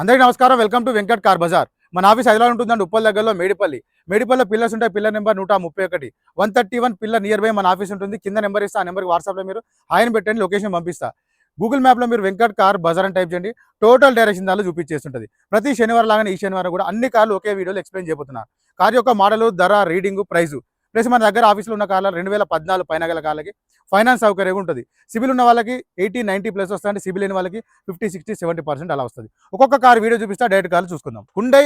అందరికీ నమస్కారం. Welcome to Venkat car Bazaar. మన ఆఫీస్ హైదరాబాద్ ఉంటుందండి ఉప్పల్ దగ్గరలో మేడిపల్లి. మేడిపల్లిలో పిల్లర్స్ ఉంటాయి పిల్లర్ నెంబర్ నూట ముప్పై ఒకటి. One thirty one pillar near by మన ఆఫీస్ ఉంటుంది. కింద నెంబర్ ఇస్తా ఆ నెంబర్కి వాట్సాప్లో మీరు ఆయన పెట్టండి లొకేషన్ పంపిస్తా. గూగుల్ మ్యాప్లో మీరు వెంకట్ కార్ బజార్ అని టైప్ చేయండి. టోటల్ డైరెక్షన్ దానిలో చూపించేస్తుంటుంది. ప్రతి శనివారం లాగానే ఈ శనివారం కూడా అన్ని కార్లు ఒకే వీడియోలో ఎక్స్ప్లెయిన్ చేయబోతున్నారు. కార్ యొక్క మోడల్ ధర రీడింగ్ ప్రైస్ ప్లస్ మన దగ్గర ఆఫీస్లో ఉన్న కార్లు రెండు వేల పద్నాలుగు పైన గల కార్లకి ఫైనాన్స్ సౌకర్యం ఉంటుంది. సిబిల్ ఉన్న వాళ్ళకి ఎయిటీ నైంటీ ప్లస్ వస్తుంది సిబిల్ లేని వాళ్ళకి ఫిఫ్టీ సిక్స్టీ సెవెంటీ పర్సెంట్ అలా వస్తుంది. ఒక్కొక్క కార్ వీడియో చూపిస్తా డైరెక్ట్ కార్లు చూసుకుందాం. హుండై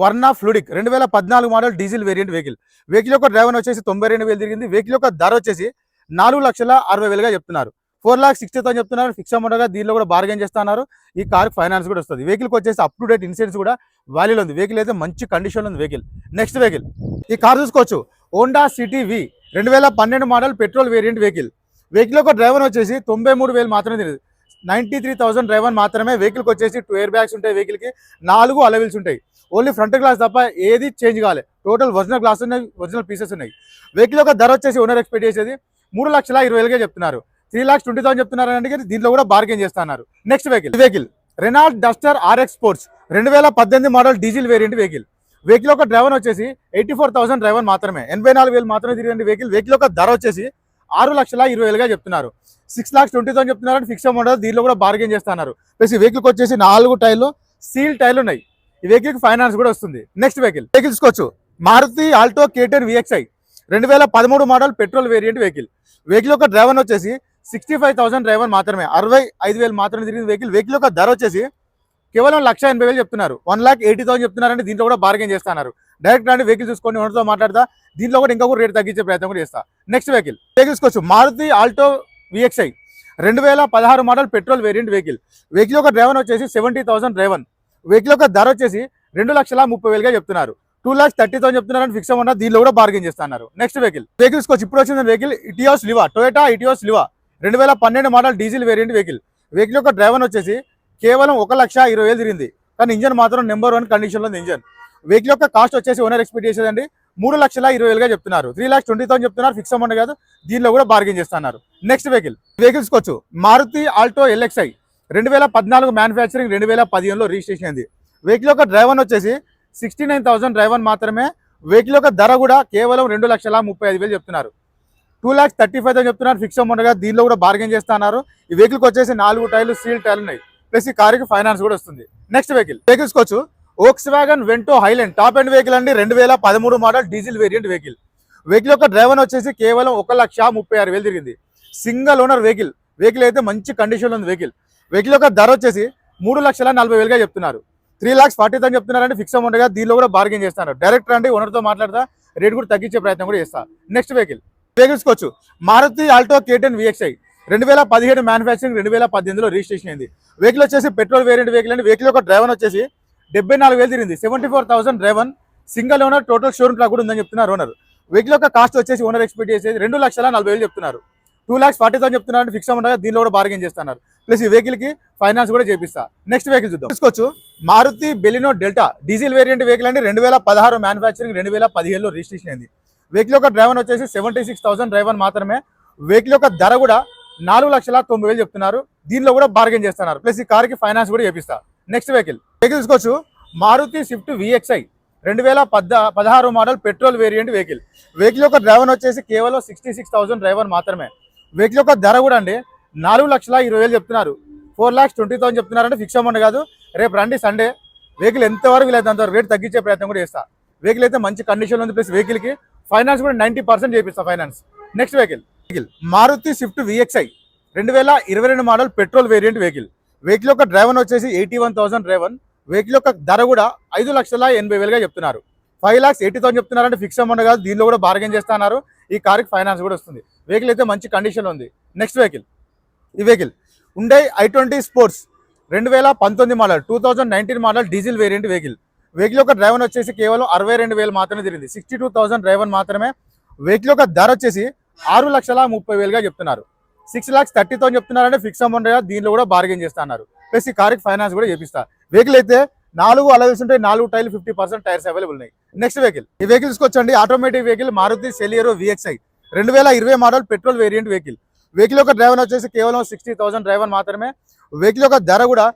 వర్నా ఫ్లూడిక్ రెండు వేల పద్నాలుగు model diesel variant vehicle vehicle యొక్క డ్రైవర్ వచ్చేసి తొంభై రెండు వేలు తిరిగింది. వెహికల్ యొక్క ధర వచ్చేసి నాలుగు లక్షల అరవై వేలుగా చెప్తున్నారు. ఫోర్ లాక్ సిక్స్టీ థౌసండ్ చెప్తున్నారు. ఫిక్స్ అమౌంట్గా దీనిలో కూడా బార్గెన్ చేస్తున్నారు. ఈ కార్ ఫైనాన్స్ కూడా వస్తుంది. వెహికల్కి వచ్చేసి అప్ టు డేట్ ఇన్సూరెన్స్ కూడా వాల్యూలో ఉంది. వెహికల్ అయితే మంచి కండిషన్లో ఉంది వెహికల్ నెక్స్ట్ వెహికల్ ఈ కార్ చూసుకోవచ్చు. హోండా సిటీ వి రెండు వేల పన్నెండు model petrol variant vehicle. Vehicle ఒక డ్రైవర్ వచ్చేసి తొంభై మూడు వేలు మాత్రమే తెలియదు నైంటీ త్రీ థౌసండ్ డ్రైవర్ మాత్రమే వెహికల్కి వచ్చేసి టూ ఇయర్ బ్యాగ్స్ ఉంటాయి వెహికల్కి. నాలుగు అలవిల్స్ ఉంటాయి. ఓన్లీ ఫ్రంట్ గ్లాస్ తప్ప ఏది చేంజ్ కాలే. టోటల్ ఒరిజినల్ గ్లాస్ ఉన్నాయి ఒరిజినల్ పీసెస్ ఉన్నాయి. వెహికల్ యొక్క ధర వచ్చేసి ఓనర్ ఎక్స్పెక్ట్ చేసేది మూడు లక్షల ఇరవై వేలుగా చెప్తున్నారు. త్రీ లాక్స్ ట్వంటీ థౌసండ్ చెప్తున్నారు అంటే దీంట్లో కూడా బార్గెన్ చేస్తున్నారు. Next vehicle. Vehicle Renault Duster RX sports రెండు వేల పద్దెనిమిది model diesel variant vehicle. Vehicle యొక్క డ్రైవర్ వచ్చేసి ఎయిటీ ఫోర్ థౌసండ్ డ్రైవర్ మాత్రమే. ఎనభై నాలుగు వేలు మాత్రమే తిరిగిన వెహికల్. వెహికల్ యొక్క ధర వచ్చేసి ఆరు లక్షల ఇరవై వేలుగా చెప్తున్నారు. సిక్స్ లాక్స్ ట్వంటీ థౌసండ్ చెప్తున్నారు ఫిక్స్ అమౌంట్ దీనిలో కూడా బార్గెన్ చేస్తున్నారు. ప్లస్ ఈ వెహికల్కి వచ్చేసి నాలుగు టైర్లు సీల్ టైర్లు ఉన్నాయి. ఈ వెహికల్కి ఫైనాన్స్ కూడా వస్తుంది. నెక్స్ట్ వెహికల్ వెహికల్ తీసుకోవచ్చు. మారుతి ఆల్టో కేటర్ విఎక్స్ఐ. రెండు వేల పదమూడు model petrol variant vehicle. Vehicle యొక్క డ్రైవర్ వచ్చేసి సిక్స్టీ ఫైవ్ థౌసండ్ డ్రైవర్ మాత్రమే. అరవై ఐదు వేలు మాత్రమే తిరిగిన వెహికల్. వెహికల్ యొక్క ధర వచ్చేసి కేవలం లక్ష ఎనభై వేలు చెప్తున్నారు. వన్ లాక్ ఎయిటీ థౌసండ్ చెప్తున్నారంటే దీంట్లో కూడా బార్గెన్ చేస్తున్నారు డైరెక్ట్ రండి వెహికల్ చూసుకొని ఓనర్తో మాట్లాడతా దీంట్లో కూడా ఇంకా కూడా రేట్ తగ్గించే ప్రయత్నం కూడా చేస్తా. నెక్స్ట్ వెహికల్ వెహికల్ తీసుకోవచ్చు మారుతి ఆల్టో విఎక్స్ఐ. రెండు వేల పదహారు model petrol variant vehicle vehicle యొక్క డ్రైవర్ వచ్చేసి సెవెంటీ థౌసండ్ డ్రైవర్ వెహికల్ యొక్క ధర వచ్చేసి రెండు లక్షల ముప్పై వేలుగా చెప్తున్నారు. టూ లాక్స్ థర్టీ థౌసండ్ చెప్తున్నారని ఫిక్స్ అవ్వడం దీనిలో కూడా బార్గెన్ చేస్తున్నారు నెక్స్ట్ వెహికల్ వెహికల్స్ కోసం ఇప్పుడు వచ్చిన vehicle Etios Liva Toyota Etios Liva రెండు వేల పన్నెండు model diesel variant vehicle vehicle యొక్క డ్రైవర్ వచ్చేసి కేవలం ఒక లక్ష ఇరవై వేలు తిరిగింది. కానీ ఇంజన్ మాత్రం నెంబర్ వన్ కండిషన్లో ఉంది ఇంజన్. వెహికల్ యొక్క కాస్ట్ వచ్చేసి ఓనర్ ఎక్స్పెక్ట్ చేసేదండి. మూడు లక్షల ఇరవై వేలుగా చెప్తున్నారు. త్రీ ల్యాక్స్ ట్వంటీ థౌసండ్ చెప్తున్నారు. ఫిక్స్ అమౌంట్ కాదు. దీనిలో కూడా బార్గెన్ చేస్తున్నారు. నెక్స్ట్ వెహికల్ వెహికల్స్ కొచ్చు మారుతి ఆల్టో ఎల్ఎక్స్ఐ రెండు వేల పద్నాలుగు మ్యానుఫ్యాక్చరింగ్ రెండు వేల పదిహేనులో రిజిస్ట్రేషన్ అయింది. వెహికల్ యొక్క డ్రైవర్ వచ్చేసి సిక్స్టీ నైన్ థౌసండ్ డ్రైవర్ మాత్రమే. వెహికల్ యొక్క ధర కూడా కేవలం రెండు లక్షల ముప్పై ఐదు వేలు చెప్తున్నారు. Two lakhs thirty five thousand చెప్తున్నారు. ఫిక్స్ అమౌంట్గా దీనిలో కూడా బార్గెన్ చేస్తున్నారు. ఈ వెహికల్కి వచ్చేసి నాలుగు టైర్లు సీల్ టైర్లు ఉన్నాయి. ప్లస్ ఈ కార్కి ఫైనాన్స్ కూడా వస్తుంది. Next vehicle vehicles కొచ్చు. Volkswagen Vento Highline top end vehicle అండి. రెండు వేల పదమూడు model diesel variant vehicle vehicle యొక్క డ్రైవర్ వచ్చేసి కేవలం ఒక లక్ష ముప్పై ఆరు వేలు తిరిగింది. సింగల్ ఓనర్ వెహికల్ వెహికల్ అయితే మంచి కండిషన్లో ఉంది వెహికల్ వెహికల్ యొక్క ధర వచ్చేసి మూడు లక్షల నలభై వేలుగా చెప్తున్నారు. త్రీ లాక్స్ ఫార్టీ థౌసండ్ చెప్తున్నారంటే ఫిక్స్ అమౌంట్గా దీనిలో కూడా బార్గెన్ చేస్తున్నారు. డైరెక్ట్ రండి ఓనర్తో మాట్లాడతా. రేట్ కూడా తగ్గించే ప్రయత్నం కూడా చేస్తా. Next vehicle vehicles కొచ్చు. Maruti Alto K ten VXI రెండు వేల పదిహేడు మ్యానుఫ్యాక్చరింగ్ రెండు వేల పద్దెనిమిదిలో రిజిస్ట్రేషన్ అయింది. వెహికల్ వచ్చేసి పెట్రోల్ వేరియంట్ వెహికల్ అండి. వెహికల్ యొక్క డ్రైవర్ వచ్చేసి డెబ్బై నాలుగు వేలు తిరిగింది. Seventy four thousand driver single owner total showroom track కూడా ఉందని చెప్తున్నారు ఓనర్ వెహికల్ యొక్క కాస్ట్ వచ్చేసి ఓనర్ ఎక్స్పెక్ట్ చేసేది రెండు లక్షల నలభై వేలు చెప్తున్నారు. టూ ల్యాక్స్ ఫార్టీ థౌసండ్ చెప్తున్నారు ఫిక్స్ అమౌంట్ దీనిలో కూడా బార్గెన్ చేస్తున్నారు. ప్లస్ ఈ వెహికల్కి ఫైనాన్స్ కూడా చేపిస్తా. నెక్స్ట్ వెహికల్ చూద్దాం. తీసుకోవచ్చు Maruti Baleno Delta diesel variant vehicle అండి. రెండు వేల పదహారు మ్యానుఫ్యాక్చరింగ్ రెండు వేల పదిహేనులో రిజిస్ట్రేషన్ అయింది. వెహికల్ యొక్క డ్రైవర్ వచ్చేసి సెవెంటీ సిక్స్ థౌసండ్ డ్రైవర్ మాత్రమే. వెహికల్ యొక్క ధర కూడా నాలుగు లక్షల తొమ్మిది వేలు చెప్తున్నారు. దీనిలో కూడా బార్గెన్ చేస్తున్నారు. ప్లస్ ఈ కార్కి ఫైనాన్స్ కూడా చేపిస్తారు నెక్స్ట్ వెహికల్ వెహికల్ తీసుకోవచ్చు. మారుతి స్విఫ్ట్ విఎక్స్ఐ రెండు వేల పద్ద పదహారు model petrol variant vehicle vehicle యొక్క డ్రైవర్ వచ్చేసి కేవలం సిక్స్టీ సిక్స్ థౌసండ్ డ్రైవర్ మాత్రమే. వెహికల్ యొక్క ధర కూడా అండి నాలుగు లక్షల ఇరవై వేలు చెప్తున్నారు. ఫోర్ లాక్స్ ట్వంటీ థౌసండ్ చెప్తున్నారంటే ఫిక్స్ అమౌంట్ కాదు. రేపు రండి సండే వెహికల్ ఎంతవరకు వీలైతే అంతవరకు రేట్ తగ్గించే ప్రయత్నం కూడా చేస్తా. వెహికల్ అయితే మంచి కండిషన్ ఉంది. ప్లస్ వెహికల్కి ఫైనాన్స్ కూడా నైంటీ పర్సెంట్ చేపిస్తా finance next vehicle vehicle. Maruti Swift VXI రెండు వేల ఇరవై రెండు model petrol variant vehicle. Vehicle యొక్క డ్రైవర్ వచ్చేసి eighty one thousand driver. Vehicle యొక్క ధర కూడా ఐదు లక్షల ఎనభై వేలుగా చెప్తున్నారు. ఫైవ్ లాక్స్ ఎయిటీ థౌసండ్ చెప్తున్నారంటే ఫిక్స్ అమౌంట్ కాదు. దీనిలో కూడా బార్గెన్ చేస్తున్నారు ఈ కార్కి ఫైనాన్స్ కూడా వస్తుంది. వెహికల్ అయితే మంచి కండిషన్ ఉంది. నెక్స్ట్ వెహికల్ ఈ వెహికల్ ఉండే ఐ ట్వంటీ స్పోర్ట్స్ రెండు వేల పంతొమ్మిది model two thousand nineteen model diesel variant vehicle vehicle యొక్క డ్రైవర్ వచ్చేసి కేవలం అరవై రెండు వేలు మాత్రమే తిరిగింది. సిక్స్టీ టూ థౌసండ్ డ్రైవర్ మాత్రమే. వెహికల్ యొక్క ధర వచ్చేసి ఆరు లక్షల ముప్పై వేలుగా చెప్తున్నారు. సిక్స్ లాక్స్ థర్టీ థౌసండ్ చెప్తున్నారంటే ఫిక్స్ అమౌంట్ దీనిలో కూడా బార్గెన్ చేస్తున్నారు ప్లస్ ఈ కార్కి ఫైనాన్స్ కూడా చేపిస్తా. వెహికల్ అయితే నాలుగు అలవెల్స్ ఉంటాయి నాలుగు టైర్లు ఫిఫ్టీ పర్సెంట్ టైర్స్ అవైలబుల్ ఉన్నాయి. నెక్స్ట్ వెహికల్ ఈ వెహికల్స్ వచ్చండి automatic vehicle Maruti Celerio VXI రెండు వేల ఇరవై model petrol variant vehicle vehicle యొక్క డ్రైవర్ వచ్చేసి కేవలం సిక్స్టీ థౌసండ్ డ్రైవర్ మాత్రమే. వెహికల్ యొక్క ధర కూడా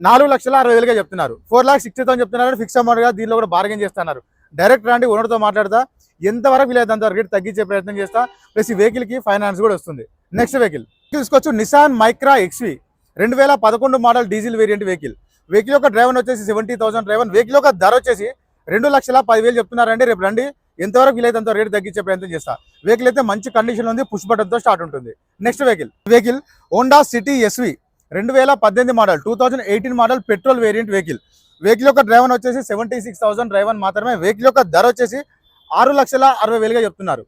నాలుగు లక్షల అరవై వేలుగా చెప్తున్నారు. ఫోర్ లాక్స్ సిక్స్టీ థౌసండ్ చెప్తున్నారు ఫిక్స్ అమౌంట్గా దీనిలో కూడా బార్గెన్ చేస్తున్నారు డైరెక్ట్ రాండి ఓనర్తో మాట్లాడతా. ఎంతవరకు వీలైతే అంత రేట్ తగ్గించే ప్రయత్నం చేస్తా. ప్లస్ ఈ వెహికల్కి ఫైనాన్స్ కూడా వస్తుంది. నెక్స్ట్ వెహికల్ తీసుకొచ్చు నిసాన్ మైక్రా ఎక్స్వి రెండు వేల పదకొండు model diesel variant vehicle vehicle యొక్క డ్రైవర్ వచ్చేసి సెవెంటీ థౌసండ్ డ్రైవర్ వెహికల్ యొక్క ధర వచ్చేసి రెండు లక్షల పదివేలు చెప్తున్నారండి. రేపు రండి. ఎంతవరకు వీలైతే అంత రేట్ తగ్గించే ప్రయత్నం చేస్తా. వెహికల్ అయితే మంచి కండిషన్ ఉంది. పుష్ బటన్తో స్టార్ట్ ఉంటుంది. Next vehicle vehicle Honda City SV రెండు వేల పద్దెనిమిది model two thousand eighteen model petrol variant vehicle vehicle యొక్క డ్రైవర్ వచ్చేసి సెవెంటీ సిక్స్ థౌసండ్ డ్రైవర్ మాత్రమే. వెహికల్ యొక్క ధర వచ్చేసి ఆరు లక్షల అరవై వేలుగా చెప్తున్నారు.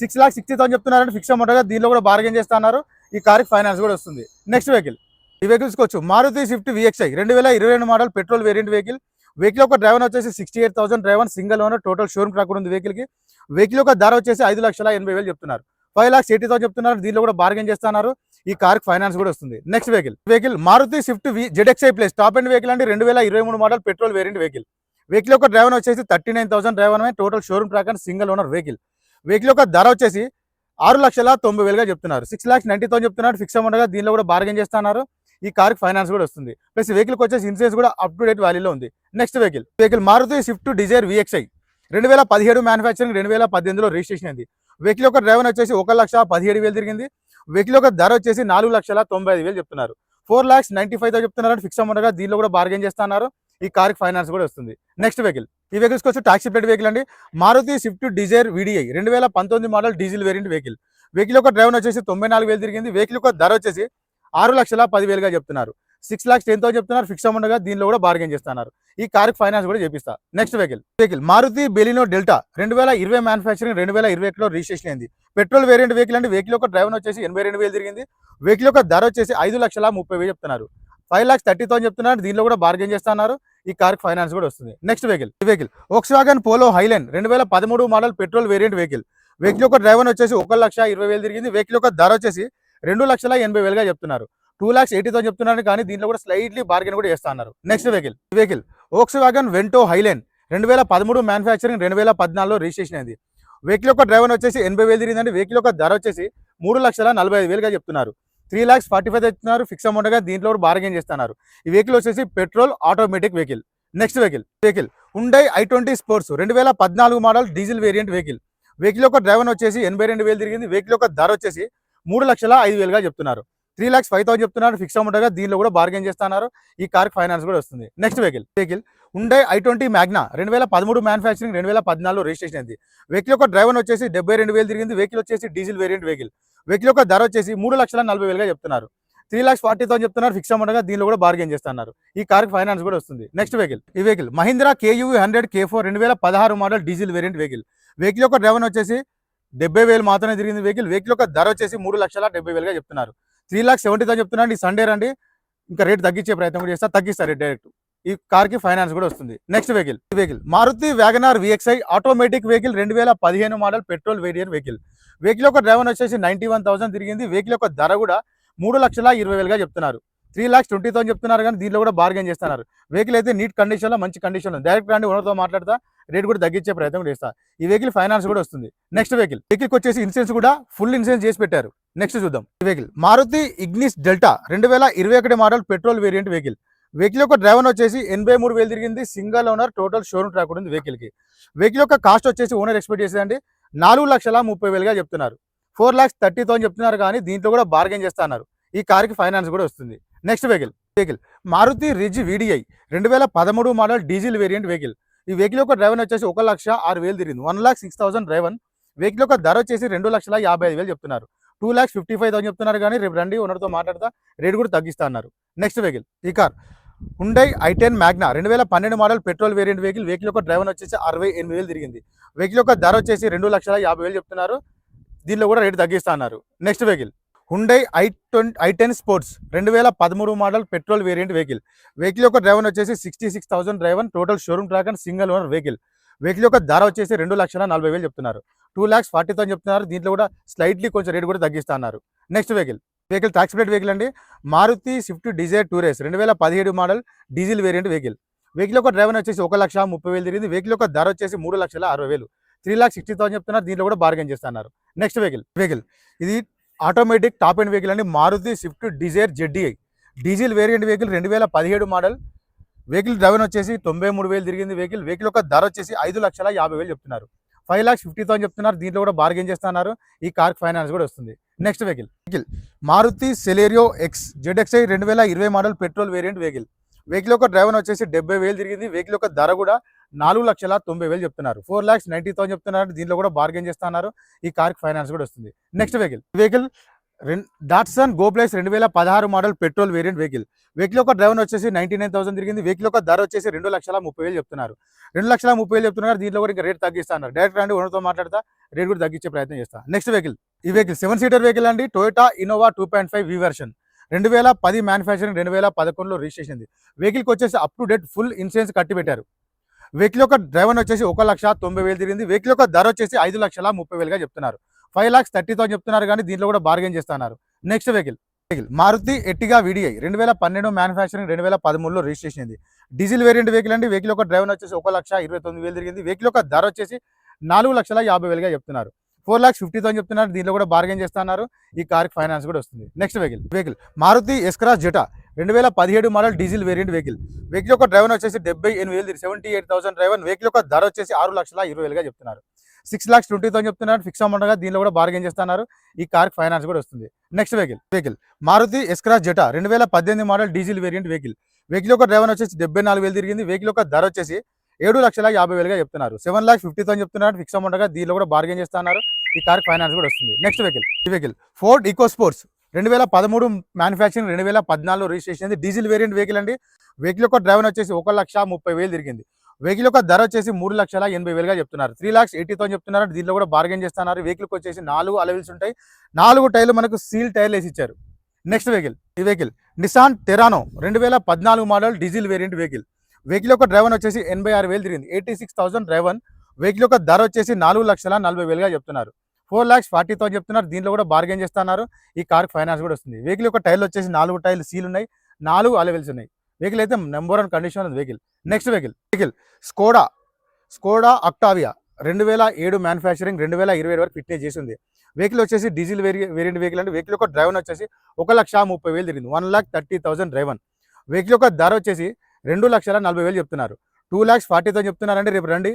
సిక్స్ లాక్ సిక్స్టీ థౌసండ్ చెప్తున్నారంటే ఫిక్స్ అమౌంట్ కదా దీనిలో కూడా బార్గెన్ చేస్తున్నారు ఈ కార్కి ఫైనాన్స్ కూడా వస్తుంది. నెక్స్ట్ వెహికల్ ఈ వెహికల్స్ వచ్చు. మారుతి స్విఫ్ట్ విఎక్స్ఐ రెండు వేల ఇరవై రెండు model petrol variant vehicle vehicle యొక్క డ్రైవర్ వచ్చేసి sixty eight thousand driver single owner total showroom track ఉంది వెహికల్కి వెహికల్ యొక్క ధర వచ్చేసి ఐదు లక్షల ఎనభై వేలు చెప్తున్నారు. ఫైవ్ లాక్స్ ఎయిటీ థౌసండ్ చెప్తున్నారు. దీనిలో కూడా బార్గెన్ చేస్తున్నారు ఈ కార్కి ఫైనాన్స్ కూడా వస్తుంది. Next vehicle vehicle Maruti Swift ZXI plus top end vehicle అంటే రెండు వేల ఇరవై మూడు model petrol variant vehicle vehicle యొక్క డ్రైవర్ వచ్చేసి thirty nine thousand driver total showroom track and single owner vehicle vehicle యొక్క ధర వచ్చేసి ఆరు లక్షల తొంభై వేలుగా చెప్తున్నారు. సిక్స్ లాక్స్ నైన్టీ థౌసండ్ చెప్తున్నారు. ఫిక్స్ అమౌంట్గా దీనిలో కూడా బార్గెన్ చేస్తున్నారు. ఈ కార్కి ఫైనాన్స్ కూడా వస్తుంది. ప్లస్ వెహికల్కి వచ్చేసి ఇన్సూరెన్స్ కూడా అప్ టు డేట్ వాల్యూలో ఉంది. Next vehicle vehicle Maruti Swift Dzire VXI రెండు వేల పదిహేడు మ్యానుఫ్యాక్చరింగ్ రెండు వేల పద్దెనిమిదిలో రిజిస్ట్రేషన్ అయింది. వెహికల్ యొక్క డ్రైవర్ వచ్చేసి ఒక లక్ష పదిహేడు వేలు తిరిగింది. వెహికల్ యొక్క ధర వచ్చేసి నాలుగు లక్షల తొంభై ఐదు వేలు చెప్తున్నారు. ఫోర్ లాక్స్ నైన్టీ ఫైవ్తో చెప్తున్నారు. ఫిక్స్ అమౌంట్గా దీనిలో కూడా బార్గెన్ చేస్తున్నారు. ఈ కార్కి ఫైనాన్స్ కూడా వస్తుంది. నెక్స్ట్ వెహికల్ ఈ వెహికల్స్ వచ్చి టాక్సీ ప్లేట్ వెహికల్ అండి. మారుతి స్విఫ్ట్ డిజైర్ విడిఐ రెండు వేల పంతొమ్మిది model diesel variant vehicle vehicle యొక్క డ్రైవర్ వచ్చేసి తొంభై నాలుగు వేలు తిరిగింది. వెహికల్ యొక్క ధర వచ్చేసి ఆరు లక్షల పదివేలుగా చెప్తున్నారు. సిక్స్ లాక్స్ టెన్ థౌసండ్ చెప్తున్నారు. ఫిక్స్ అమౌంట్గా దీనిలో కూడా బార్గెన్ చేస్తున్నారు. ఈ కార్కి ఫైనాన్స్ కూడా చేపిస్తా. Next vehicle vehicle Maruti Baleno Delta రెండు వేల ఇరవై మ్యానుఫ్యాక్చరింగ్ రెండు వేల ఇరవై ఒకటిలో రిజిస్ట్రేషన్ అయింది. పెట్రోల్ వేరియంట్ వెహికల్ అంటే వెహికల్ యొక్క డ్రైవర్ వచ్చేసి ఎనభై రెండు వేలు తిరిగింది. వెహికల్ యొక్క ధర వచ్చేసి ఐదు లక్షల ముప్పై వేలు చెప్తున్నారు. ఫైవ్ లాక్స్ థర్టీ థౌసండ్ చెప్తున్నారు. దీనిలో కూడా బార్గెన్ చేస్తున్నారు ఈ కార్ ఫైనాన్స్ కూడా వస్తుంది. నెక్స్ట్ వెహికల్ ఈ వెహికల్ ఓక్స్వాగన్ పోలో హైలైన్ రెండు వేల పదమూడు model petrol variant vehicle vehicle యొక్క డ్రైవర్ వచ్చేసి ఒక లక్ష ఇరవై వేలు తిరిగింది. వెహికల్ యొక్క ధర వచ్చేసి రెండు లక్షల ఎనభై వేలుగా చెప్తున్నారు. టూ లాక్స్ ఎయిటీ థౌసండ్ చెప్తున్నారు కానీ దీంట్లో కూడా స్లైట్లీ బార్గెన్ కూడా చేస్తున్నారు next vehicle vehicle Volkswagen Vento Highline రెండు వేల పదమూడు మ్యానుఫ్యాక్చరింగ్ రెండు వేల పద్నాలుగులో రిజిస్ట్రేషన్ అయింది. వెహికల్ యొక్క డ్రైవర్ వచ్చేసి ఎనభై వేలు తిరిగిందండి. వెహికల్ యొక్క ధర వచ్చేసి మూడు లక్షల నలభై ఐదు వేలుగా చెప్తున్నారు. త్రీ ల్యాక్స్ ఫార్టీ ఫైవ్ చెప్తున్నారు ఫిక్స్ అమౌంట్గా దీంట్లో కూడా బార్గెన్ చేస్తున్నారు. ఈ వెహికల్ వచ్చేసి petrol automatic vehicle next vehicle vehicle Hyundai I twenty sports రెండు వేల పద్నాలుగు model diesel variant vehicle vehicle యొక్క డ్రైవర్ వచ్చేసి ఎనభై రెండు వేలు తిరిగింది. వెహికల్ యొక్క ధర వచ్చేసి మూడు లక్షల ఐదు వేలుగా చెప్తున్నారు. త్రీ ల్యాక్స్ ఫైవ్ థౌసండ్ చెప్తున్నారు. ఫిక్స్ అమౌంట్గా దీనిలో కూడా బార్గెన్ చేస్తున్నారు. ఈ కార్ ఫైనాన్స్ కూడా వస్తుంది. Next vehicle vehicle Hyundai I twenty Magna రెండు వేల పదమూడు మ్యానుఫ్యాక్చరింగ్ రెండు వేల పద్నాలుగులో రిజిస్ట్రేషన్ అయింది. వెహికల్ యొక్క డ్రైవర్ వచ్చేసి డెబ్బై రెండు వేలు తిరిగింది. వెహికల్ వచ్చేసి డీజిల్ వేరియంట్ వెహికల్ వెహికల్ యొక్క ధర వచ్చేసి మూడు లక్షల నలభై వేలుగా చెప్తున్నారు. త్రీ లాక్స్ ఫార్టీ థౌసండ్ చెప్తున్నారు. ఫిక్స్ అమౌంట్గా దీనిలో కూడా బార్గెన్ చేస్తున్నారు. ఈ కార్ ఫైనాన్స్ కూడా వస్తుంది. నెక్స్ట్ వెహికల్ ఈ vehicle Mahindra KUV hundred K four రెండు వేల పదహారు model diesel variant vehicle vehicle యొక్క డ్రైవర్ వచ్చేసి డెబ్బై వేలు మాత్రమే తిరిగింది వెహికల్ వెహికల్ యొక్క ధర వచ్చేసి మూడు లక్షల డెబ్బై వేలుగా చెప్తున్నారు. త్రీ లాక్స్ సెవెంటీ థౌసండ్ చెప్తున్నాను ఈ సండే రండి. ఇంకా రేట్ తగ్గించే ప్రయత్నం కూడా చేస్తా. తగ్గిస్తారు రేట్ డైరెక్ట్ ఈ కార్కి ఫైనాన్స్ కూడా వస్తుంది. నెక్స్ట్ వెహికల్ ఈ vehicle Maruti Wagon R VXI automatic vehicle రెండు వేల పదిహేను model petrol variant vehicle vehicle యొక్క డ్రైవర్ వచ్చేసి నైన్టీ వన్ థౌసండ్ తిరిగింది. వెహికల్ యొక్క ధర కూడా మూడు లక్షల ఇరవై వేలుగా చెప్తున్నారు. త్రీ ల్యాక్స్ ట్వంటీ థౌసండ్ చెప్తున్నారు కానీ దీంట్లో కూడా బార్గెన్ చేస్తున్నారు. వెహికల్ అయితే నీట్ కండిషన్లో మంచి కండిషన్లో డైరెక్ట్ రండి ఓనర్తో మాట్లాడతా రేట్ కూడా తగ్గించే ప్రయత్నం కూడా చేస్తా. ఈ వెహికల్ ఫైనాన్స్ కూడా వస్తుంది. నెక్స్ట్ వెహికల్ వెహికల్కి వచ్చేసి ఇన్సూరెన్స్ కూడా ఫుల్ ఇన్సూరెన్స్ చేసి పెట్టారు. నెక్స్ట్ చూద్దాం. ఈ వెహికల్ మారుతి ఇగ్నిస్ డెల్టా రెండు వేల ఇరవై ఒకటి model petrol variant vehicle vehicle యొక్క డ్రైవర్ వచ్చేసి ఎనభై మూడు వేలు తిరిగింది. Single owner total showroom track ఉంది వెహికల్కి వెహికల్ యొక్క కాస్ట్ వచ్చేసి ఓనర్ ఎక్స్పెక్ట్ చేసేదండి. నాలుగు లక్షల ముప్పై వేలుగా చెప్తున్నారు. ఫోర్ లాక్స్ థర్టీ థౌసండ్ చెప్తున్నారు కానీ దీంట్లో కూడా బార్గెన్ చేస్తున్నారు ఈ కార్కి ఫైనాన్స్ కూడా వస్తుంది. Next vehicle. Vehicle. Maruti Ritz VDI రెండు వేల పదమూడు మోడల్ డీజిల్ వేరియంట్ వెహికల్. ఈ వెహికల్ యొక్క డ్రైవర్ వచ్చేసి ఒక లక్ష ఆరు వేలు తిరిగింది. One lakh six thousand driver. Vehicle యొక్క ధర వచ్చేసి రెండు లక్షల యాభై ఐదు వేలు చెప్తున్నారు. Two lakhs fifty five thousand చెప్తున్నారు కానీ రేపు రండి ఓనర్తో మాట్లాడతా. రేట్ కూడా తగ్గిస్తా అన్నారు. Next vehicle. ఈ car. Hyundai i ten Magna రెండు వేల పన్నెండు model petrol variant vehicle vehicle యొక్క డ్రైవర్ వచ్చేసి అరవై ఎనిమిది వేలు తిరిగింది. వెహికల్ యొక్క ధర వచ్చేసి రెండు లక్షల యాభై వేలు చెప్తున్నారు. దీనిలో కూడా రేటు తగ్గిస్తా అన్నారు next vehicle Hyundai i twenty i ten sports రెండు వేల పదమూడు model petrol variant vehicle vehicle యొక్క డ్రైవర్ వచ్చేసి sixty six thousand driver total showroom track and single owner vehicle vehicle యొక్క ధర వచ్చేసి రెండు లక్షల నలభై వేలు చెప్తున్నారు. టూ ల్యాక్స్ ఫార్టీ థౌసండ్ చెప్తున్నారు. దీంట్లో కూడా స్లైట్లీ కొంచెం రేటు కూడా తగ్గిస్తా అన్నారు next vehicle vehicle tax plate vehicle అండి. Maruti Swift Dzire Tour S రెండు వేల పదిహేడు model diesel variant vehicle vehicle యొక్క డ్రైవర్ వచ్చేసి ఒక లక్ష ముప్పై వేలు తిరిగింది. వెహికల్ యొక్క ధర వచ్చేసి మూడు లక్షల అరవై వేలు. త్రీ లాక్ సిక్స్టీ థౌసండ్ చెప్తున్నారు. దీంట్లో కూడా బార్గెన్ చేస్తున్నారు. నెక్స్ట్ వెహికల్ వెహికల్ ఇది ఆటోమేటిక్ టాప్ ఎండ్ వెహికల్ అండి. Maruti Swift Dzire ZDI diesel variant vehicle రెండు వేల పదిహేడు మోడల్ వెహికల్ డ్రైవర్ వచ్చేసి తొంభై మూడు వేలు తిరిగింది. వెహికల్ వెహికల్ యొక్క ధర వచ్చేసి ఐదు లక్షల యాభై వేలు చెప్తున్నారు. ఫైవ్ లాక్స్ ఫిఫ్టీ థౌసండ్ చెప్తున్నారు. దీంట్లో కూడా బార్గెన్ చేస్తున్నారు. ఈ కార్ ఫైనాన్స్ కూడా వస్తుంది. Next vehicle vehicle Maruti Celerio X ZXI రెండు వేల ఇరవై model petrol variant vehicle vehicle యొక్క డ్రైవర్ వచ్చేసి డెబ్బై వేలు తిరిగింది. వెహికల్ యొక్క ధర కూడా నాలుగు లక్షల తొంభై వేలు చెప్తున్నారు. ఫోర్ లాక్స్ నైన్టీ థౌసండ్ చెప్తున్నారు. దీంట్లో కూడా బార్గెన్ చేస్తున్నారు. ఈ కార్కి ఫైనాన్స్ కూడా వస్తుంది. నెక్స్ట్ వెహికల్ వెహికల్ రెన్ డాట్సన్ గోప్లెస్ రెండు వేల పదహారు model petrol variant vehicle. Vehicle యొక్క డ్రైవర్ వచ్చేసి నైన్టీ నైన్ థౌసండ్ తిరిగింది. వెహికల్ యొక్క ధర వచ్చేసి రెండు లక్షల ముప్పై వేలు చెప్తున్నారు. రెండు లక్షల ముప్పై వేలు చెప్తున్నారు. దీంట్లో కూడా ఇంకా రేట్ తగ్గిస్తున్నారు. డైరెక్ట్ అండి ఓనర్తో మాట్లాడతా రేట్ కూడా తగ్గించే ప్రయత్నం చేస్తా. Next vehicle. ఈ వెహికల్ సెవెన్ సీటర్ వెహికల్ అండి. Toyota Innova two point five V version. రెండు వేల పది మ్యానుఫ్యాక్చరింగ్ రెండు వేల పదకొండులో రిజిస్ట్రేషన్ ఉంది వెహికల్కి వచ్చేసి up to date full insurance కట్టి పెట్టారు. వెహికల్ యొక్క డ్రైవర్ వచ్చేసి ఒక లక్ష తొంభై వేలు తిరిగింది. వెహికల్ యొక్క ధర వచ్చేసి ఐదు లక్షల ముప్పై వేలుగా చెప్తున్నారు. ఫైవ్ లాక్స్ థర్టీ థౌసండ్ చెప్తున్నారు కానీ దీంట్లో కూడా బార్గెన్ చేస్తున్నారు next vehicle. Vehicle. Maruti Ertiga VDI. రెండు వేల పన్నెండు మ్యానుఫ్యాక్చరింగ్ రెండు వేల పదమూడులో రిజిస్ట్రేషన్ అయింది. డీజిల్ వేరియంట్ వెహికల్ అండి. వెహికల్ యొక్క డ్రైవర్ వచ్చేసి ఒక లక్ష ఇరవై తొమ్మిది వేలు తిరిగింది. వెహికల్ యొక్క ధర వచ్చేసి నాలుగు లక్షల యాభై వేలుగా చెప్తున్నారు. ఫోర్ లాక్స్ ఫిఫ్టీ థౌసండ్ చెప్తున్నారు. దీంట్లో కూడా బార్గెన్ చేస్తున్నారు ఈ కార్ ఫైనాన్స్ కూడా వస్తుంది. Next vehicle vehicle Maruti S Cross Zeta రెండు వేల పదిహేడు model diesel variant vehicle vehicle యొక్క డ్రైవర్ వచ్చేసి డెబ్బై ఎనిమిది వేలు seventy eight thousand driver vehicle యొక్క ధర వచ్చేసి ఆరు లక్షల ఇరవై వేలుగా చెప్తున్నారు. సిక్స్ లాక్స్ ట్వంటీ థౌసండ్ చెప్తున్నారు. ఫిక్స్ అమౌంట్గా దీనిలో కూడా బార్గెన్ చేస్తున్నారు. ఈ కార్ ఫైనాన్స్ కూడా వస్తుంది. Next vehicle vehicle Maruti S Cross Zeta రెండు వేల పద్దెనిమిది model diesel variant vehicle vehicle యొక్క డ్రైవర్ వచ్చేసి డెబ్బై నాలుగు వేలు తిరిగింది. వెహికల్ యొక్క ధర వచ్చేసి ఏడు లక్షల యాభై వేలుగా చెప్తున్నారు. సెవెన్ లాక్స్ ఫిఫ్టీ థౌసండ్ చెప్తున్నారు. ఫిక్స్ అమౌంట్గా దీనిలో కూడా బార్గెన్ చేస్తున్నారు. ఈ కార్ ఫైనాన్స్ కూడా వస్తుంది. నెక్స్ట్ వెహికల్ ఈ వెహికల్ ఫోర్డ్ ఈకో స్పోర్ట్స్ రెండు వేల పదమూడు మ్యానుఫ్యాక్చరింగ్ రెండు వేల పద్నాలుగు రిజిస్ట్రేషన్ అయింది డీజిల్ వేరియంట్ వెహికల్ అండి. వెహికల్ యొక్క డ్రైవర్ వచ్చేసి ఒక లక్ష ముప్పై వేలు తిరిగింది. వెహికల్ యొక్క ధర వచ్చేసి మూడు లక్షల ఎనభై వేలుగా చెప్తున్నారు. త్రీ లాక్స్ ఎయిటీ థౌసండ్ చెప్తున్నారు. దీంట్లో కూడా బార్గెన్ చేస్తున్నారు. వెహికల్కి వచ్చేసి నాలుగు అలవిల్స్ ఉంటాయి. నాలుగు టైర్లు మనకు సీల్ టైర్లు వేసి ఇచ్చారు. నెక్స్ట్ వెహికల్ ఈ వెహికల్ నిసాన్ టెరానో రెండు వేల పద్నాలుగు model diesel variant vehicle vehicle యొక్క డ్రైవర్ వచ్చేసి ఎనభై ఆరు వేలు తిరిగింది. Eighty six thousand driver vehicle యొక్క ధర వచ్చేసి నాలుగు లక్షల నలభై వేలుగా చెప్తున్నారు. ఫోర్ లాక్స్ ఫార్టీ థౌసండ్ చెప్తున్నారు. దీంట్లో కూడా బార్గెన్ చేస్తున్నారు. ఈ కార్ ఫైనాన్స్ కూడా వస్తుంది. వెహికల్ యొక్క టైర్లు వచ్చేసి నాలుగు టైర్లు సీల్ ఉన్నాయి. నాలుగు అలవెల్స్ ఉన్నాయి. వెహికల్ అయితే నెంబర్ వన్ కండిషన్ ఉంది vehicle next vehicle vehicle Skoda Skoda Octavia రెండు వేల ఏడు మ్యానుఫ్యాక్చరింగ్ రెండు వేల ఇరవై వరకు ఫిట్నెస్ చేసింది. వెహికల్ వచ్చేసి డీజిల్ వేరియంట్ వెహికల్ అంటే వెహికల్ యొక్క డ్రైవర్ వచ్చేసి ఒక లక్ష ముప్పై వేలు తిరిగింది. One lakh thirty thousand driver vehicle యొక్క ధర వచ్చేసి రెండు లక్షల నలభై వేలు చెప్తున్నారు. టూ ల్యాక్స్ ఫార్టీ థౌసండ్ చెప్తున్నారంటే రేపు రండి.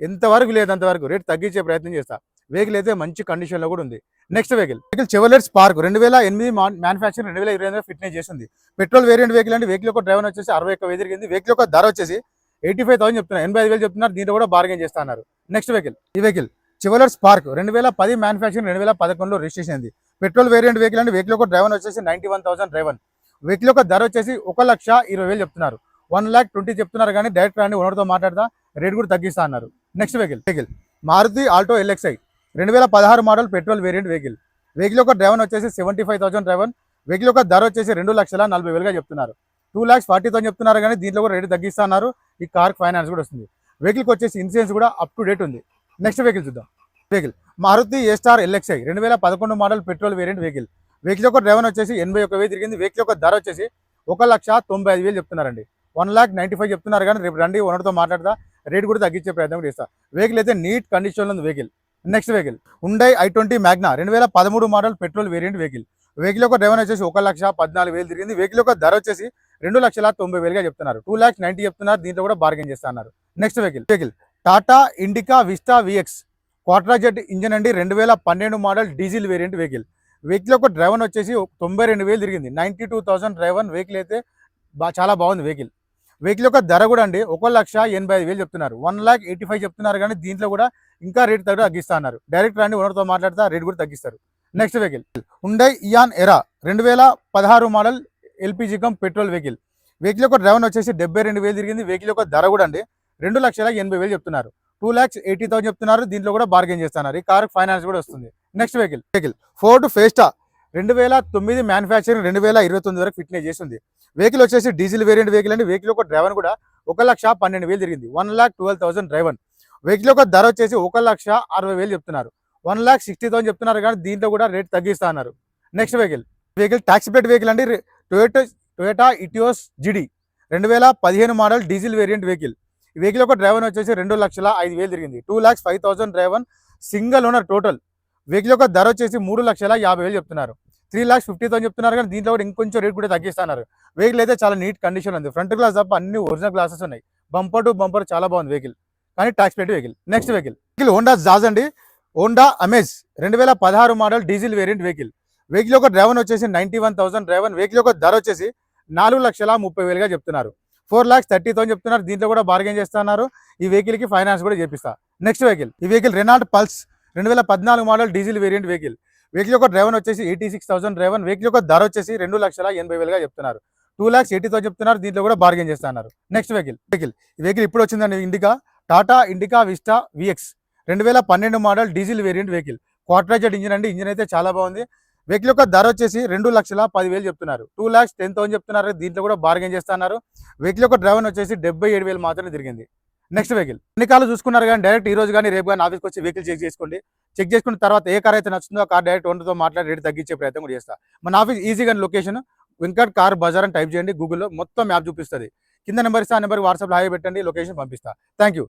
ఎంతవరకు లేదు అంతవరకు రేట్ తగ్గించే ప్రయత్నం చేస్తా. వెహికల్ అయితే మంచి కండిషన్లో కూడా ఉంది. Next vehicle vehicle Chevrolet Spark రెండు వేల ఎనిమిది మ్యానుఫ్యాక్చరింగ్ రెండు వేల ఇరవై ఎనిమిది ఫిట్నెస్ చేసింది. పెట్రోల్ వేరియంట్ వెహికల్ అంటే వెహికల్ యొక్క డ్రైవర్ వచ్చేసి అరవై ఒక్క వేలు తిరిగింది. వెహికల్ యొక్క ధర వచ్చేసి ఎయిటీ ఫైవ్ థౌసండ్ చెప్తున్నారు ఎనభై ఐదు వేలు చెప్తున్నారు. దీంట్లో కూడా బార్గెన్ చేస్తున్నారు నెక్స్ట్ వెహికల్ ఈ వెహికల్ చివలర్ స్పార్క్ రెండు వేల పది మ్యానుఫ్యాక్చరింగ్ రెండు వేల పదకొండులో రిజిస్ట్రేషన్ అయింది. పెట్రోల్ వేరియంట్ వెహికల్ అంటే వెహికల్ యొక్క డ్రైవర్ వచ్చేసి ninety one thousand driver vehicle యొక్క ధర వచ్చేసి ఒక లక్ష ఇరవై వేలు చెప్తున్నారు. వన్ ల్యాక్ ట్వంటీ చెప్తున్నారు కానీ డైరెక్ట్ రండి ఓనర్తో మాట్లాడతా రేట్ కూడా తగ్గిస్తా అన్నారు. Next vehicle vehicle Maruti Alto LXI రెండు వేల పదహారు model petrol variant vehicle. Vehicle యొక్క డ్రైవర్ వచ్చేసి seventy five thousand driver. Vehicle యొక్క ధర వచ్చేసి రెండు లక్షల నలభై వేలుగా చెప్తున్నారు. టూ ల్యాక్స్ ఫార్టీ థౌసండ్ చెప్తున్నారు కానీ దీంట్లో కూడా రేటు తగ్గిస్తున్నారు. ఈ కార్ ఫైనాన్స్ కూడా వస్తుంది. వెహికల్కి వచ్చేసి ఇన్సూరెన్స్ కూడా అప్ టు డేట్ ఉంది. నెక్స్ట్ వెహికల్ చూద్దాం. Vehicle Maruti A Star LXI రెండు వేల పదకొండు model petrol variant vehicle. Vehicle యొక్క డ్రైవర్ వచ్చేసి ఎనభై ఒక వేలు తిరిగింది. వెహికల్ యొక్క ధర వచ్చేసి ఒక లక్ష తొంభై ఐదు వేలు చెప్తున్నారండి. వన్ ల్యాక్ నైంటీ ఫైవ్ చెప్తున్నారు కానీ రేపు రండి ఓనర్తో మాట్లాడతా. రేట్ కూడా తగ్గించే ప్రయత్నం కూడా చేస్తా. వెహికల్ అయితే నీట్ కండిషన్లో ఉంది vehicle next vehicle Hyundai i twenty Magna రెండు వేల పదమూడు model petrol variant vehicle vehicle యొక్క డ్రైవర్ వచ్చేసి ఒక లక్ష పద్నాలుగు వేలు తిరిగింది. వెహికల్ యొక్క ధర వచ్చేసి రెండు లక్షల తొంభై వేలుగా చెప్తున్నారు. టూ ల్యాక్స్ నైన్టీ చెప్తున్నారు. దీంట్లో కూడా బార్గెన్ చేస్తున్నారు. Next vehicle vehicle Tata Indica Vista VX Quadrajet engine అండి. రెండు వేల పన్నెండు model diesel variant vehicle vehicle యొక్క డ్రైవర్ వచ్చేసి తొంభై రెండు వేలు తిరిగింది. Ninety two thousand driver vehicle అయితే చాలా బాగుంది వెహికల్ వెహికల్ యొక్క ధర కూడా అండి ఒక లక్ష ఎనభై ఐదు వేలు చెప్తున్నారు. వన్ ల్యాక్ ఎయిటీ ఫైవ్ చెప్తున్నారు కానీ దీంట్లో కూడా ఇంకా రేట్ తగ్గ తగ్గిస్తా అన్నారు. డైరెక్ట్ రండి ఓనర్తో మాట్లాడితే రేట్ కూడా తగ్గిస్తారు. నెక్స్ట్ వెహికల్ ఉండే ఇయాన్ ఎరా రెండు వేల పదహారు model LPG cum petrol vehicle. Vehicle యొక్క డ్రైవర్ వచ్చేసి డెబ్బై రెండు వేలు తిరిగింది. వెహికల్ యొక్క ధర కూడా అండి రెండు లక్షల ఎనభై వేలు చెప్తున్నారు. టూ ల్యాక్స్ ఎయిటీ థౌసండ్ చెప్తున్నారు. దీంట్లో కూడా బార్గెన్ చేస్తున్నారు. ఈ కార్ ఫైనాన్స్ కూడా వస్తుంది. Next vehicle vehicle Ford Fiesta రెండు వేల తొమ్మిది మ్యానుఫ్యాక్చరింగ్ రెండు వేల ఇరవై తొమ్మిది వరకు ఫిట్నెస్ చేసింది. వెహికల్ వచ్చేసి డీజిల్ వేరియంట్ వెహికల్ అండి. వెహికల్ ఒక డ్రైవర్ కూడా ఒక లక్ష పన్నెండు వేలు తిరిగింది. One lakh twelve thousand driver vehicle ఒక ధర వచ్చేసి ఒక లక్ష అరవై వేలు చెప్తున్నారు. వన్ లాక్ సిక్స్టీ థౌసండ్ చెప్తున్నారు కానీ దీంట్లో కూడా రేట్ తగ్గిస్తా అన్నారు. Next vehicle vehicle taxi plate vehicle అండి. టొయోటో టొయోటా ఇటియోస్ జిడి రెండు వేల పదిహేను మోడల్ డీజిల్ వేరియంట్ వెహికల్ ఈ వెహికల్ ఒక డ్రైవర్ వచ్చేసి రెండు లక్షల ఐదు వేలు తిరిగింది. Two lakhs five thousand driver single owner total vehicle యొక్క ధర వచ్చేసి మూడు లక్షల యాభై వేలు చెప్తున్నారు. త్రీ లాక్స్ ఫిఫ్టీ థౌసండ్ చెప్తున్నారు కానీ దీంట్లో కూడా ఇంకొంచెం రేట్ కూడా తగ్గిస్తున్నారు. వెహికల్ అయితే చాలా నీట్ కండిషన్ ఉంది. ఫ్రంట్ గ్లాస్ తప్ప అన్ని ఒరిజినల్ గ్లాసెస్ ఉన్నాయి. బంపర్ టు బంపర్ చాలా బాగుంది వెహికల్ కానీ tax plate vehicle next vehicle vehicle Honda Jazz అండి. హోండా అమేజ్ రెండు వేల పదహారు model diesel variant vehicle vehicle యొక్క డ్రైవర్ వచ్చేసి ninety one thousand driver vehicle యొక్క ధర వచ్చేసి నాలుగు లక్షల ముప్పై వేలుగా చెప్తున్నారు. ఫోర్ లాక్స్ థర్టీ థౌసండ్ చెప్తున్నారు. దీంట్లో కూడా బార్గెన్ చేస్తున్నారు. ఈ వెహికల్కి ఫైనాన్స్ కూడా చేపిస్తా. నెక్స్ట్ వెహికల్ ఈ వెహికల్ రెనాల్ట్ పల్స్ రెండు వేల పద్నాలుగు model diesel variant vehicle vehicle యొక్క డ్రైవర్ వచ్చేసి eighty six thousand driver vehicle యొక్క ధర వచ్చేసి రెండు లక్షల ఎనభై వేలుగా చెప్తున్నారు. టూ ల్యాక్స్ ఎయిటీ థౌసండ్ చెప్తున్నారు దీంట్లో కూడా బార్గెన్ చేస్తున్నారు. నెక్స్ట్ వెహికల్ వెహికల్ వెహికల్ ఇప్పుడు వచ్చిందండి Indica Tata Indica Vista VX రెండు వేల పన్నెండు model diesel variant vehicle Quadrajet engine అండి ఇంజిన్ అయితే చాలా బాగుంది. వెహికల్ యొక్క ధర వచ్చేసి రెండు లక్షల పదివేలు చెప్తున్నారు. టూ ల్యాక్స్ టెన్ థౌసండ్ చెప్తున్నారు దీంట్లో కూడా బార్గెన్ చేస్తున్నారు. వెహికల్ యొక్క డ్రైవర్ వచ్చేసి డెబ్బై ఏడు వేలు మాత్రమే తిరిగింది. నెక్స్ట్ వెహికల్ ఎన్ని కార్లు చూసుకున్నారు కానీ డైరెక్ట్ ఈ రోజు కానీ రేపు కానీ ఆఫీస్కి వచ్చి వెహికల్ చెక్ చేసుకోండి. చెక్ చేసుకున్న తర్వాత ఏ కార్ అయితే నచ్చుతుందో ఆ కార్ డైరెక్ట్ ఓనర్తో మాట్లాడి రేట్ తగ్గించే ప్రయత్నం కూడా చేస్తా. మన ఆఫీస్ ఈజీగా లొకేషన్ వెంకట్ కార్ బజార్ అని టైప్ చేయండి గూగుల్లో మొత్తం మ్యాప్ చూపిస్తుంది. కింద నెంబర్ ఇస్తా ఆ నెంబర్ వాట్సాప్లో హాయ్ పెట్టండి లొకేషన్ పంపిస్తా. Thank you